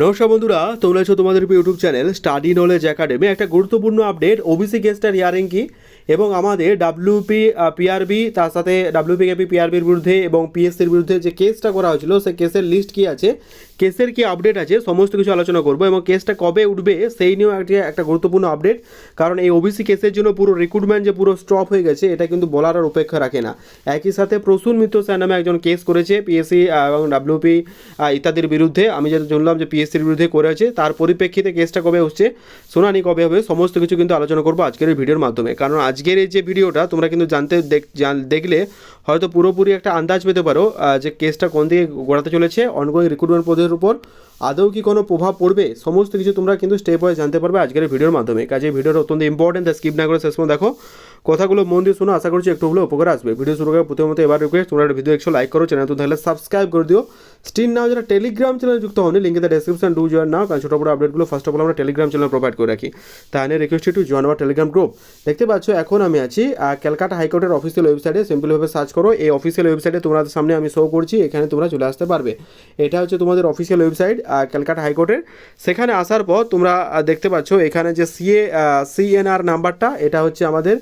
নমস্কার বন্ধুরা, তোমরা তোমাদের YouTube channel study knowledge academy একটা গুরুত্বপূর্ণ আপডেট ওবিসি গেস্টার ইয়ারিং কি এবং আমাদের ডাব্লিউপি পিআরবি তার সাথে ডাব্লিউপি কেপি পিআরবির বিরুদ্ধে এবং পিএসসির বিরুদ্ধে যে কেসটা করা হয়েছিল, সেই কেসের লিস্ট কি আছে? কেসের কি আপডেট আছে, সমস্ত কিছু আলোচনা করব এবং কেসটা কবে উঠবে সেই নিয়েও একটা একটা গুরুত্বপূর্ণ আপডেট কারণ এই ওবিসি কেসের জন্য পুরো রিক্রুটমেন্ট যে পুরো স্টপ হয়ে গেছে, এটা কিন্তু বলার আর উপেক্ষা রাখে না। একই সাথে প্রসূন মিত্র স্যার নামে একজন কেস করেছে পিএসসি এবং ডাব্লিউপি ইত্যাদির বিরুদ্ধে। আমি যেটা শুনলাম যে পিএসসির বিরুদ্ধে করেছে তার পরিপ্রেক্ষিতে কেসটা কবে হচ্ছে, শুনানি কবে হবে, সমস্ত কিছু কিন্তু আলোচনা করব আজকের এই ভিডিওর মাধ্যমে। কারণ আজকের এই যে ভিডিওটা, তোমরা কিন্তু জানতে দেখ- জান- দেখলে হয়তো পুরোপুরি একটা আন্দাজ পেতে পারো যে কেসটা কোন দিকে গড়াতে চলেছে অনগোয়িং রিক্রুটমেন্ট পদের উপর। আদৌ কি কোনো প্রভাব পড়বে? সমস্ত কিছু তোমরা কিন্তু স্টেপ ওয়াইজ জানতে পারবে আজকের ভিডিওর মাধ্যমে। কাজে ভিডিওটা অত্যন্ত ইম্পর্টেন্ট স্কিপ না করে শেষ দেখো। কথাগুলো মন দিয়ে শোনো, আশা করছি একটু হলেও উপকার আসবে। ভিডিও শুরু করার প্রথমত এবার রিকোয়েস্ট তোমরা ভিডিও একশো লাইক করো চ্যানেল তো তাহলে সাবস্ক্রাইব করে দিও। স্টিন নাও যারা টেলিগ্রাম চ্যানেল যুক্ত হন লিঙ্কে ডেসক্রিপশন ডু জয়েন নাও কারণ ছোটো বড় আপডেটগুলো ফার্স্ট অফ অল আমরা টেলিগ্রাম চ্যানেল প্রোভাইড করে রাখি। নিয়ে request to join our Telegram group দেখতে পাচ্ছ, এখন আমি আছি ক্যালকাটা হাইকোর্টের অফিসিয়াল ওয়েবসাইটে সিম্পলভাবে সার্চ করো, এই অফিসিয়াল ওয়েবসাইটে তোমাদের সামনে আমি শো করছি, এখানে তোমরা চলে আসতে পারবে। এটা হচ্ছে তোমাদের অফিসিয়াল ওয়েবসাইট ক্যালকাটা হাইকোর্টের সেখানে আসার পর তোমরা দেখতে পাচ্ছ, এখানে যে সিএ সিএনআর নাম্বারটা এটা হচ্ছে আমাদের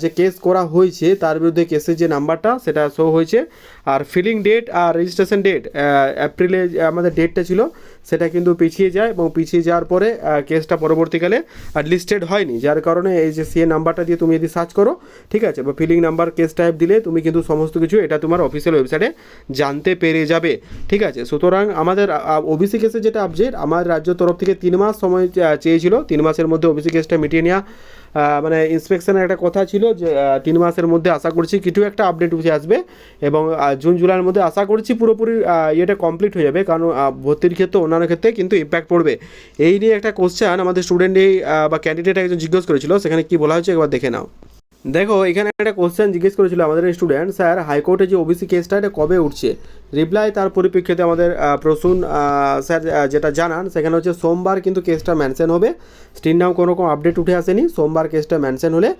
যে কেস করা হয়েছে, তার বিরুদ্ধে কেসের যে নাম্বারটা সেটা শো হয়েছে। আর ফিলিং ডেট আর রেজিস্ট্রেশন ডেট এপ্রিলে আমাদের ডেটটা ছিল সেটা কিন্তু পিছিয়ে যায় এবং পিছিয়ে যাওয়ার পরে কেসটা পরবর্তীকালে লিস্টেড হয়নি। যার কারণে এই যে সিএ নাম্বারটা দিয়ে তুমি যদি সার্চ করো, ঠিক আছে, বা ফিলিং নাম্বার কেস টাইপ দিলে তুমি কিন্তু সমস্ত কিছু এটা তোমার অফিসিয়াল ওয়েবসাইটে জানতে পেরে যাবে। ঠিক আছে, সুতরাং আমাদের ওবিসি কেসের যেটা আপডেট আমার রাজ্য তরফ থেকে তিন মাস সময় চেয়েছিল। তিন মাসের মধ্যে ওবিসি কেসটা মিটিয়ে নেওয়া মানে ইন্সপেকশনের একটা কথা ছিল যে তিন মাসের মধ্যে আশা করছি কিছু একটা আপডেট উঠে আসবে এবং জুন, জুলাইয়ের মধ্যে আশা করছি পুরোপুরি ইয়েটা কমপ্লিট হয়ে যাবে। কারণ ভর্তির ক্ষেত্রে অন্যান্য ক্ষেত্রে কিন্তু ইম্প্যাক্ট পড়বে। এই নিয়ে একটা কোশ্চেন আমাদের স্টুডেন্টই বা ক্যান্ডিডেট একজন জিজ্ঞেস করেছিল, সেখানে কি বলা হয়েছে একবার দেখে নাও। দেখো, এখানে একটা কোশ্চেন জিজ্ঞেস করেছিল আমাদের স্টুডেন্ট স্যার, হাইকোর্টে যে ওবিসি কেসটা এটা কবে উঠছে? রিপ্লাই তার পরিপ্রেক্ষিতে আমাদের প্রসূন স্যার যেটা জানান, সেখানে হচ্ছে সোমবার কিন্তু কেসটা মেনশন হবে। স্টিন নাম কোনো রকম আপডেট উঠে আসেনি, সোমবার কেসটা মেনশন হলে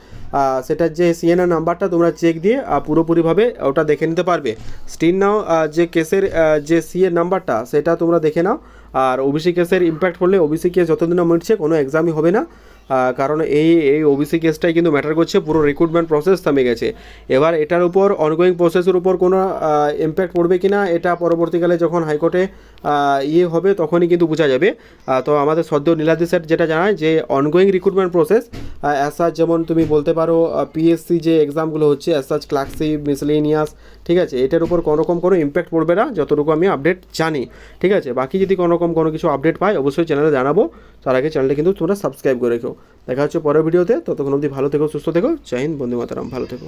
সেটার যে সিএনআর নাম্বারটা তোমরা চেক দিয়ে পুরোপুরিভাবে ওটা দেখে নিতে পারবে। স্টিন নাও যে কেসের যে সিএর নাম্বারটা সেটা তোমরা দেখে নাও। আর ওবিসি কেসের ইম্প্যাক্ট পড়লে ওবিসি কেস যতদিন না মিটছে কোনো এক্সামই হবে না। কারণ এই এই ওবিসি কেসটাই কিন্তু ম্যাটার করছে, পুরো রিক্রুটমেন্ট প্রসেস থামে গেছে। এবার এটার উপর অনগোয়িং প্রসেসের উপর কোনো ইম্প্যাক্ট পড়বে কি না এটা পরবর্তীকালে যখন হাইকোর্টে ইয়ে হবে, তখনই কিন্তু বোঝা যাবে। তো আমাদের সদ্য নীলাদি স্যার যেটা জানায় যে ongoing recruitment process as such যেমন তুমি বলতে পারো পিএসসি যে এক্সামগুলো হচ্ছে অ্যাজ সাচ ক্লার্কশিপ মিসলেনিয়াস ঠিক আছে? এটার উপর কোনো রকম কোনো ইম্প্যাক্ট পড়বে না, যতটুকু আমি আপডেট জানি, ঠিক আছে? বাকি যদি কোনো রকম কোনো কিছু আপডেট পাই, অবশ্যই চ্যানেলে জানাব। তার আগে চ্যানেলটা কিন্তু তোমরা সাবস্ক্রাইব করে রেখো। দেখা হচ্ছে পরের ভিডিওতে ততক্ষণ অবধি ভালো থেকো, সুস্থ থেকো। জয় বন্ধু মাতারাম। ভালো থেকো।